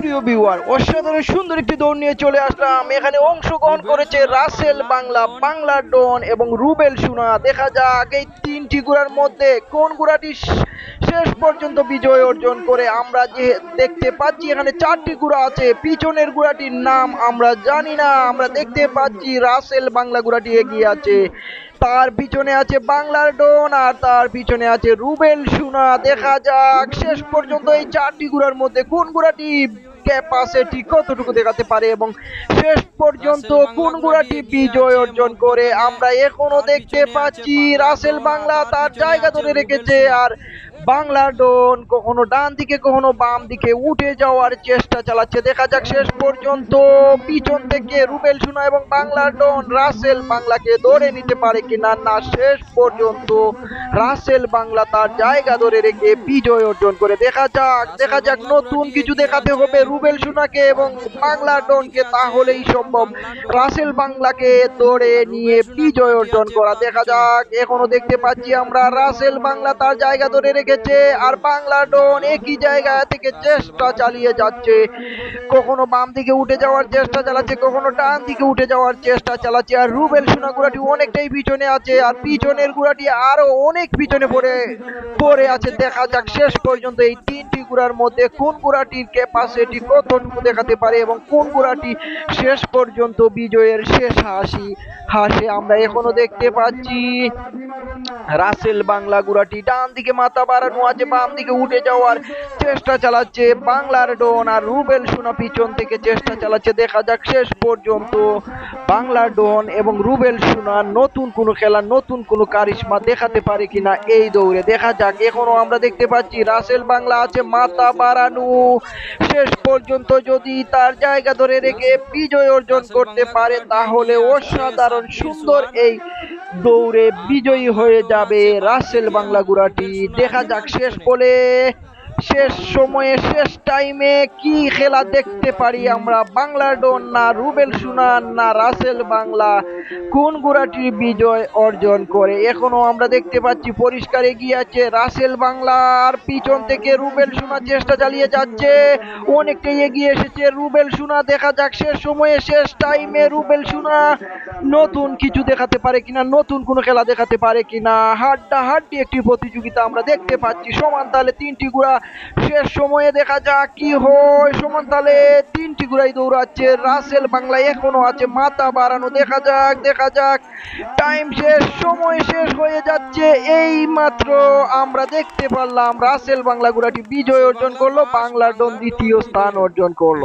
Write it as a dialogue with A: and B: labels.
A: সুপ্রিয় ভিউয়ার অসাধারণ সুন্দর একটি দৌড় নিয়ে চলে আসলাম। এখানে অংশগ্রহণ করেছে রাসেল বাংলা বাংলা ডন এবং রুবেল সুনা। দেখা যাক এই তিনটি গুড়ার মধ্যে কোন গুড়াটি শেষ পর্যন্ত বিজয় অর্জন করে। আমরা যে দেখতে পাচ্ছি, এখানে চারটি গুড়া আছে। পিছনের গুড়াটির নাম আমরা জানি না। আমরা দেখতে পাচ্ছি রাসেল বাংলা গুড়াটি এগিয়ে আছে। তার পিছনে আছে বাংলার ডন আর তার পিছনে আছে রুবেল সুনা। দেখা যাক শেষ পর্যন্ত এই চারটি গুড়ার মধ্যে কোন গুড়াটি ক্যাপাসিটি কতটুকু দেখাতে পারে এবং শেষ পর্যন্ত কোন গুড়াটি বিজয় অর্জন করে। আমরা এখনও দেখতে পাচ্ছি রাসেল বাংলা তার জায়গা ধরে রেখেছে আর বাংলা ডন কখনো ডান দিকে, কখনো বাম দিকে উঠে যাওয়ার চেষ্টা চালাচ্ছে। দেখা যাক শেষ পর্যন্ত পিছন থেকে রুবেল সুনা এবং বাংলা ডন রাসেল বাংলাকে ধরে নিতে পারে কিনা না, শেষ পর্যন্ত রাসেল বাংলা তার জায়গা ধরে রেখে বিজয় অর্জন করে। দেখা যাক দেখা যাক নতুন কিছু দেখাতে হবে রুবেল সুনাকে এবং বাংলা ডনকে, তাহলেই সম্ভব। রাসেল বাংলাকে ধরে নিয়ে বিজয় অর্জন করা। দেখা যাক, এখনও দেখতে পাচ্ছি আমরা রাসেল বাংলা তার জায়গা ধরে রেখেছে আর বাংলা ডন একই জায়গা থেকে চেষ্টা চালিয়ে যাচ্ছে। কখনো বাম দিকে উঠে যাওয়ার চেষ্টা চালাচ্ছে, কখনো ডান দিকে উঠে যাওয়ার চেষ্টা চালাচ্ছে। আর রুবেল সোনা গুড়াটি অনেকটাই পিছনে আছে, আর পিছনের গুড়াটি আরও অনেক পিছনে পড়ে পড়ে আছে। দেখা যাক শেষ পর্যন্ত এই তিনটি গুড়ার মধ্যে কোন গুড়াটির ক্যাপাসিটি কতটুকু দেখাতে পারে এবং কোন গুড়াটি শেষ পর্যন্ত বিজয়ের শেষ হাসি, হাসে আমরা এখনও দেখতে পাচ্ছি। রাসেল বাংলা গুড়াটি ডান দিকে মাথা বাড়ানো আছে বাম দিকে উঠে যাওয়ার চেষ্টা চালাচ্ছে বাংলার ডন আর রুবেল সোনা পিছন থেকে চেষ্টা চালাচ্ছে। দেখা যাক শেষ পর্যন্ত বাংলার ডন এবং রুবেল সোনা নতুন কোনো খেলা, নতুন কোনো কারিশমা দেখাতে পারে কিনা এই দৌড়ে। দেখা যাক, এখনও আমরা দেখতে পাচ্ছি রাসেল বাংলা আছে মাথা বাড়ানো শেষ পর্যন্ত যদি তার জায়গা ধরে রেখে বিজয় অর্জন করতে পারে, তাহলে অসাধারণ সুন্দর এই দৌড়ে বিজয়ী হয়ে যাবে রাসেল বাংলা গুড়াটি। দেখা যাক শেষ বলে। শেষ সময়ে, শেষ টাইমে কি খেলা দেখতে পারি আমরা? বাংলা ডন না রুবেল সুনান না রাসেল বাংলা? কোন গুড়াটি বিজয় অর্জন করে? এখনও আমরা দেখতে পাচ্ছি পরিষ্কার এগিয়ে আছে রাসেল বাংলার পিছন থেকে রুবেল সুনা চেষ্টা চালিয়ে যাচ্ছে। অনেকটাই এগিয়ে এসেছে রুবেল সুনা দেখা যাক শেষ সময়ে, শেষ টাইমে রুবেল সুনা নতুন কিছু দেখাতে পারে কিনা, নতুন কোনো খেলা দেখাতে পারে কিনা? হাড্ডা হাড্ডি একটি প্রতিযোগিতা আমরা দেখতে পাচ্ছি। সমান তালে তিনটি গুড়া শেষ সময়ে দেখা যাক কি হয়। সমান তালে তিনটি ঘুরাই দৌড়াচ্ছে। রাসেল বাংলা এখনও আছে, মাথা বাড়ানো। দেখা যাক দেখা যাক। টাইম শেষ, সময় শেষ হয়ে যাচ্ছে। এই মাত্র আমরা দেখতে পারলাম রাসেল বাংলা ঘোড়াটি বিজয় অর্জন করল, বাংলার দ্বিতীয় স্থান অর্জন করল।